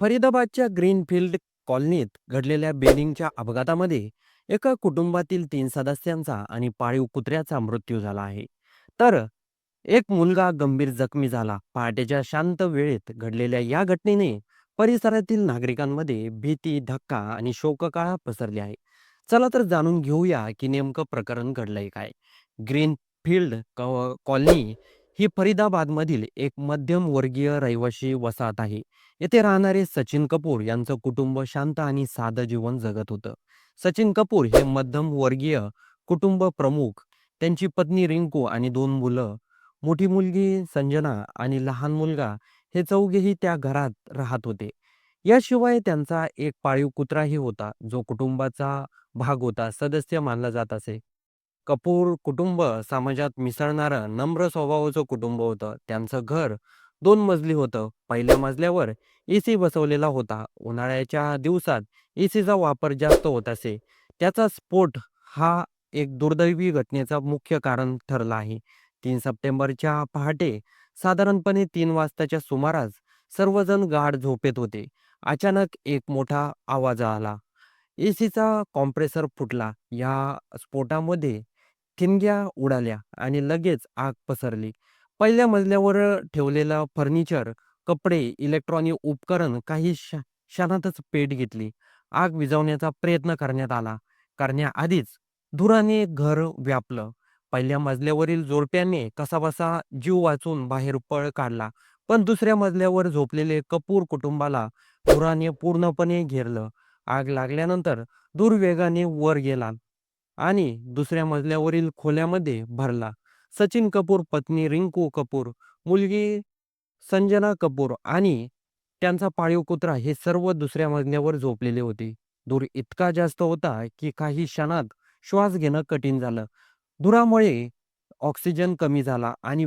फरीदाबादच्या greenfield कॉलनीत घडलेल्या बिल्डिंगच्या अपघातामध्ये एका कुटुंबातील तीन सदस्यांचा आणि पाळीव कुत्र्याचा मृत्यू झाला आहे. तर एक मुलगा गंभीर जखमी झाला. पहाटेच्या शांत वेळेत घडलेल्या या घटनेने परिसरातील नागरिकांमध्ये भीती धक्का आणि शोककाळा पसरली आहे. चला तर जाणून घेऊया की नेमकं प्रकरण घडलंय काय. ग्रीनफील्ड फील्ड कॉलनी ही फरीदाबादमधील एक मध्यम वर्गीय रहिवाशी वसाहत आहे. येथे राहणारे सचिन कपूर यांचं कुटुंब शांत आणि साधं जीवन जगत होतं. सचिन कपूर हे मध्यम वर्गीय कुटुंब प्रमुख त्यांची पत्नी रिंकू आणि दोन मुलं मोठी मुलगी संजना आणि लहान मुलगा हे चौघेही त्या घरात राहत होते. याशिवाय त्यांचा एक पाळीव कुत्राही होता जो कुटुंबाचा भाग होता सदस्य मानला जात असे. कपूर कुटुंब समाजात मिसळणारं नम्र स्वभावाचं कुटुंब होतं. त्यांचं घर दोन मजली होतं. पहिल्या मजल्यावर एसी बसवलेला होता. उन्हाळ्याच्या दिवसात एसीचा वापर जास्त होत असे. त्याचा स्फोट हा एक दुर्दैवी घटनेचा मुख्य कारण ठरला आहे. तीन सप्टेंबरच्या पहाटे साधारणपणे तीन वाजताच्या सुमारास सर्वजण गाढ झोपेत होते. अचानक एक मोठा आवाज आला. एसीचा कॉम्प्रेसर फुटला. या स्फोटामध्ये ठिणग्या उडाल्या आणि लगेच आग पसरली. पहिल्या मजल्यावर ठेवलेलं फर्निचर कपडे इलेक्ट्रॉनिक उपकरण काही क्षणातच पेट घेतली. आग विझवण्याचा प्रयत्न करण्यात आला. करण्याआधीच धुराने घर व्यापलं. पहिल्या मजल्यावरील जोडप्याने कसाबसा जीव वाचून बाहेर पळ काढला पण दुसऱ्या मजल्यावर झोपलेले कपूर कुटुंबाला धुराने पूर्णपणे घेरलं. आग लागल्यानंतर धूर वेगाने वर गेला. आणि दुसऱ्या मजल्यावरील खोल्यामध्ये भरला. सचिन कपूर पत्नी रिंकू कपूर मुलगी संजना कपूर आणि त्यांचा पाळीव कुत्रा हे सर्व दुसऱ्या मजल्यावर झोपलेले होते. धूर इतका जास्त होता की काही क्षणात श्वास घेणं कठीण झालं. धुरामुळे ऑक्सिजन कमी झाला आणि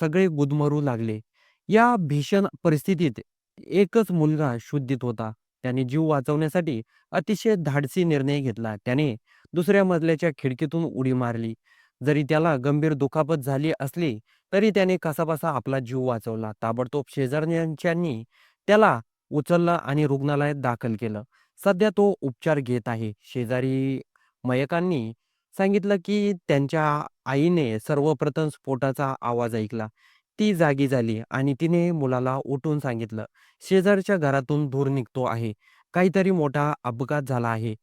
सगळे गुदमरू लागले. या भीषण परिस्थितीत एकच मुलगा शुद्धीत होता. त्याने जीव वाचवण्यासाठी अतिशय धाडसी निर्णय घेतला. त्याने दुसऱ्या मजल्याच्या खिडकीतून उडी मारली. जरी त्याला गंभीर दुखापत झाली असली तरी त्याने कसाबसा आपला जीव वाचवला. ताबडतोब शेजारच्यांनी त्याला उचललं आणि रुग्णालयात दाखल केलं. सध्या तो उपचार घेत आहे. शेजारी मयकांनी सांगितलं की त्यांच्या आईने सर्वप्रथम स्फोटाचा आवाज ऐकला. ती जागी झाली आणि तिने मुलाला उठून सांगितलं शेजारच्या घरातून धूर निघतो आहे. काहीतरी मोठा अपघात झाला आहे.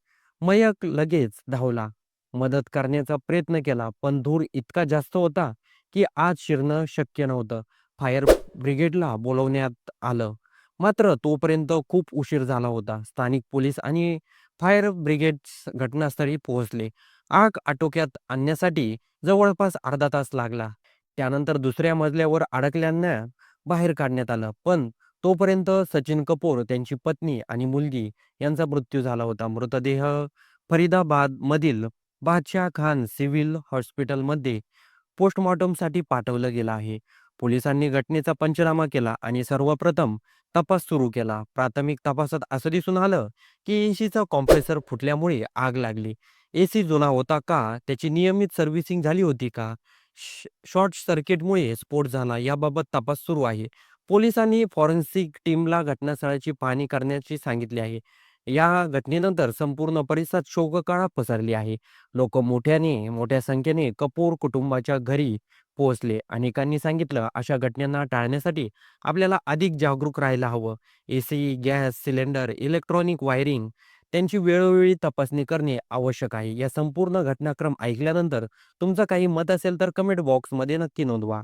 मयक लगेच धावला. मदत करण्याचा प्रयत्न केला पण धूर इतका जास्त होता की आज शिरणं शक्य नव्हतं. फायर ब्रिगेडला बोलवण्यात आलं. मात्र तोपर्यंत खूप उशीर झाला होता. स्थानिक पोलीस आणि फायर ब्रिगेड घटनास्थळी पोहोचले. आग आटोक्यात आणण्यासाठी जवळपास अर्धा तास लागला. त्यानंतर दुसऱ्या मजल्यावर अडकल्यांना बाहेर काढण्यात आलं. पण तोपर्यंत सचिन कपूर त्यांची पत्नी आणि मुलगी यांचा मृत्यू झाला होता. मृतदेह फरीदाबाद मधील बादशाह खान सिव्हिल हॉस्पिटलमध्ये पोस्टमॉर्टमसाठी पाठवलं गेलं आहे. पोलिसांनी घटनेचा पंचनामा केला आणि सर्वप्रथम तपास सुरू केला. प्राथमिक तपासात असं दिसून आलं की एसीचा कॉम्प्रेसर फुटल्यामुळे आग लागली. एसी जुना होता का? त्याची नियमित सर्व्हिसिंग झाली होती का? श- शॉर्ट सर्किटमुळे स्फोट झाला. याबाबत तपास सुरू आहे. पोलिसांनी फॉरेन्सिक टीमला घटनास्थळाची पाहणी करण्याची सांगितले आहे. या घटनेनंतर संपूर्ण परिसरात शोककळा पसरली आहे. लोक मोठ्याने मोठ्या संख्येने कपूर कुटुंबाच्या घरी पोहोचले. अनेकांनी सांगितलं अशा घटनांना टाळण्यासाठी आपल्याला अधिक जागरूक राहायला हवं. AC gas cylinder electronic wiring त्यांची वेळोवेळी तपासणी करणे आवश्यक आहे. या संपूर्ण घटनाक्रम ऐकल्यानंतर तुमचं काही मत असेल तर कमेंट बॉक्समध्ये नक्की नोंदवा.